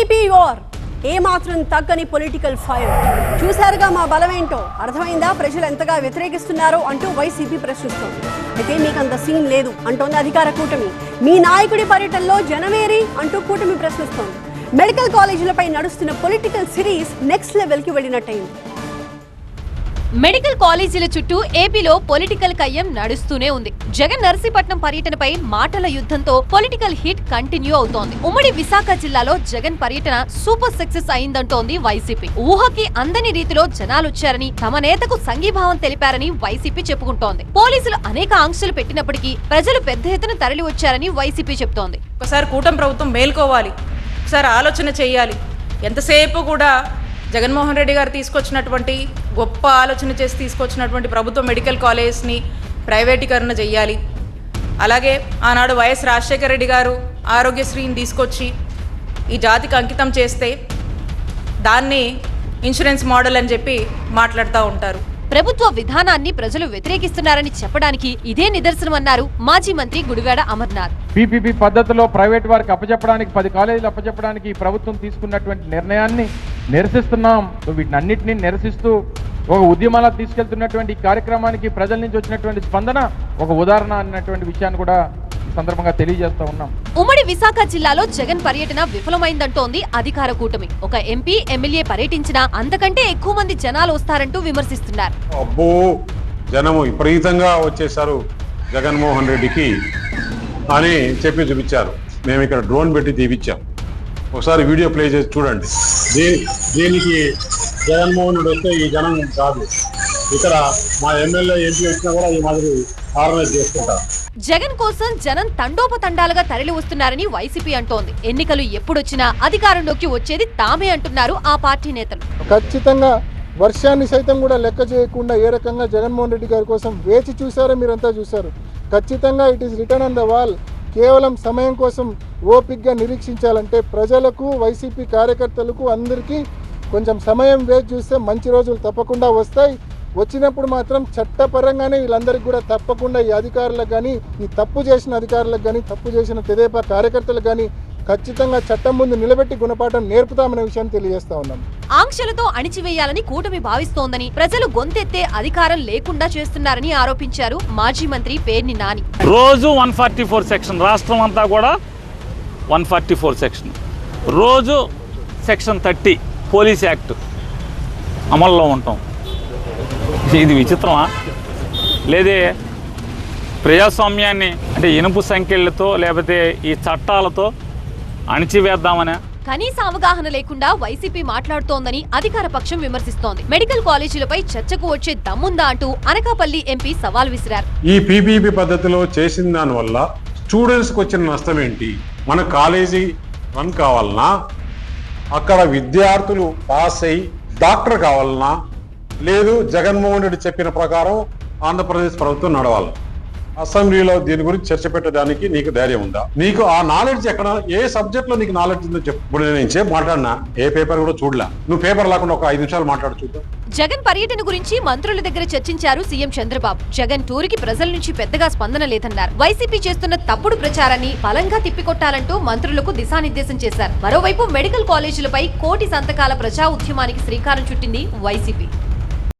TDP war ఏమాత్రం తగ్గని political fire చూశారుగా మా బలమేంటో? అర్థమైందా? ప్రజలు ఎంతగా వ్యతిరేకిస్తున్నారో అంటూ వైసీపీ ప్రశ్నిస్తోంది. అయితే మీకు అంత సీన్ లేదు అంటోంది అధికార కూటమి. మీ నాయకుడి పర్యటనలో జనమేరి అంటూ కూటమి ప్రశ్నిస్తోంది. మెడికల్ కాలేజీలపై నడుస్తున్న పొలిటికల్ సిరీస్ నెక్స్ట్ లెవెల్కి వెళ్ళినట్టయింది. మెడికల్ కాలేజీల చుట్టూ ఏపీలో పొలిటికల్ కయ్యం నడుస్తూనే ఉంది. జగన్ నర్సీపట్నం పర్యటనపై మాటల యుద్ధంతో పొలిటికల్ హిట్ కంటిన్యూ అవుతోంది. ఉమ్మడి విశాఖ జిల్లాలో జగన్ పర్యటన సూపర్ సక్సెస్ అయిందంటోంది వైసీపీ. ఊహకి అందని రీతిలో జనాలొచ్చారని తమ నేతకు సంఘీభావం తెలిపారని వైసీపీ చెప్పుకుంటోంది. పోలీసులు అనేక ఆంక్షలు పెట్టినప్పటికీ ప్రజలు పెద్ద ఎత్తున తరలి వచ్చారని వైసీపీ చెప్తోంది. ఒకసారి కూటమి ప్రభుత్వం మేల్కోవాలి. ఒకసారి ఆలోచన చేయాలి. ఎంతసేపు కూడా జగన్మోహన్ రెడ్డి గారు తీసుకొచ్చినటువంటి గొప్ప ఆలోచన చేసి తీసుకొచ్చినటువంటి ప్రభుత్వ మెడికల్ కాలేజ్ని ప్రైవేటీకరణ చేయాలి. అలాగే ఆనాడు వైఎస్ రాజశేఖర రెడ్డి గారు ఆరోగ్యశ్రీని తీసుకొచ్చి ఈ జాతికి అంకితం చేస్తే దాన్ని ఇన్సూరెన్స్ మోడల్ అని చెప్పి మాట్లాడుతూ ఉంటారు. ప్రభుత్వ విధానాన్ని ప్రజలు వ్యతిరేకిస్తున్నారని చెప్పడానికి ఇదే నిదర్శనమన్నారు మాజీ మంత్రి గుడివాడ అమర్నాథ్. పీపీపీ పద్ధతిలో ప్రైవేట్ వారికి అప్పచెప్పడానికి పది కాలేజీలు అప్పచెప్పడానికి ఈ ప్రభుత్వం తీసుకున్నటువంటి నిర్ణయాన్ని నిరసిస్తున్నాం. వీటినన్నింటినీ నిరసిస్తూ ఒక ఉద్యమాలకు తీసుకెళ్తున్నటువంటి కార్యక్రమానికి ప్రజల నుంచి వచ్చినటువంటి స్పందన ఒక ఉదాహరణ అన్నటువంటి విషయాన్ని కూడా సందర్భంగా తెలియజేస్తా ఉన్నాం. ఉమ్మడి విశాఖ జిల్లాలో జగన్ పర్యటన విఫలమైందంటోంది అధికార కూటమి. ఒక ఎంపీ ఎమ్మెల్యే పర్యటించినా అంతకంటే ఎక్కువ మంది జనాలు వస్తారంటూ విమర్శిస్తున్నారు. అబ్బో! జనము విపరీతంగా వచ్చేసారు జగన్మోహన్ రెడ్డికి అని చెప్పి చూపించారు. మేము ఇక్కడ డ్రోన్ పెట్టి తీపిచ్చాం. ఒకసారి వీడియో ప్లే చేసి చూడండి. దీ- దీనికి జగన్మోహన్ రెడ్డి వస్తే ఈ జనం కాదు. ఇక్కడ మా ఎమ్మెల్యే ఎంపీ వచ్చినా కూడా ఈ మాదిరి ఆర్గనైజ్ చేసుకుంటారు. జగన్ కోసం జనం తండోపతండాలుగా తరలి వస్తున్నారని వైసీపీ అంటోంది. ఎన్నికలు ఎప్పుడొచ్చినా అధికారంలోకి వచ్చేది తామే అంటున్నారు ఆ పార్టీ నేతలు. ఖచ్చితంగా వర్షాన్ని సైతం కూడా లెక్క చేయకుండా ఏ రకంగా జగన్మోహన్ రెడ్డి గారి కోసం వేచి చూసారో మీరంతా చూశారు. ఖచ్చితంగా it is written on the wall కేవలం సమయం కోసం ఓపిక్గా నిరీక్షించాలంటే ప్రజలకు వైసీపీ కార్యకర్తలకు అందరికీ కొంచెం సమయం వేచి చూస్తే మంచి రోజులు తప్పకుండా వస్తాయి. వచ్చినప్పుడు మాత్రం చట్టపరంగానే వీళ్ళందరికీ కూడా తప్పకుండా ఈ అధికారులకు కానీ ఈ తప్పు చేసిన అధికారులకు కానీ తప్పు చేసిన తెదేపా కార్యకర్తలకు కానీ ఖచ్చితంగా చట్టం ముందు నిలబెట్టి గుణపాఠం నేర్పుతామనే విషయాన్ని తెలియజేస్తా ఉన్నాం. ఆంక్షలతో అణిచివేయాలని కూటమి భావిస్తోందని ప్రజలు గొంతెత్తే అధికారం లేకుండా చేస్తున్నారని ఆరోపించారు మాజీ మంత్రి పేర్ని నాని. రోజు వన్ ఫార్టీ ఫోర్ సెక్షన్ రాష్ట్రం అంతా కూడా వన్ ఫార్టీ ఫోర్ సెక్షన్. రోజు సెక్షన్ థర్టీ పోలీస్ యాక్ట్ అమల్లో ఉంటాం. ఇది విచిత్రమా? లేదే ప్రజాస్వామ్యాన్ని అంటే ఇనుపు సంఖ్యలతో లేకపోతే ఈ చట్టాలతో అణిచివేద్దామనే. కనీస అవగాహన లేకుండా వైసీపీ మాట్లాడుతోందని అధికార పక్షం విమర్శిస్తోంది. మెడికల్ కాలేజీలపై చర్చకు వచ్చే దమ్ముందా అంటూ అనకాపల్లి ఎంపీ సవాల్ విసిరారు. ఈ పీపీపీ పద్ధతిలో చేసిన దానివల్ల స్టూడెంట్స్కి వచ్చిన నష్టం ఏంటి? మన కాలేజీ రన్ కావాలన్నా అక్కడ విద్యార్థులు పాస్ అయి డాక్టర్ కావాలన్నా లేదు జగన్మోహన్ రెడ్డి చెప్పిన ప్రకారం ఆంధ్రప్రదేశ్ ప్రభుత్వం నడవాలి. అసెంబ్లీలో దీని గురించి చర్చ పెట్టడానికి నీకు ధైర్యం ఉందా? నీకు ఆ నాలెడ్జ్ ఎక్కడ ఏ సబ్జెక్ట్లో నీకు నాలెడ్జ్ ఉందో చెప్పు. ఇప్పుడు నేను మాట్లాడినా ఏ పేపర్ కూడా చూడలే. నువ్వు పేపర్ లేకుండా ఒక ఐదు నిమిషాలు మాట్లాడు చూద్దాం జగన్ పర్యటన గురించి మంత్రుల దగ్గర చర్చించారు సీఎం చంద్రబాబు. జగన్ టూరుకి ప్రజల నుంచి పెద్దగా స్పందన లేదన్నారు. వైసీపీ చేస్తున్న తప్పుడు ప్రచారాన్ని బలంగా తిప్పికొట్టాలంటూ మంత్రులకు దిశానిర్దేశం చేశారు. మరోవైపు మెడికల్ కాలేజీలపై కోటి సంతకాల ప్రజా ఉద్యమానికి శ్రీకారం చుట్టింది వైసీపీ.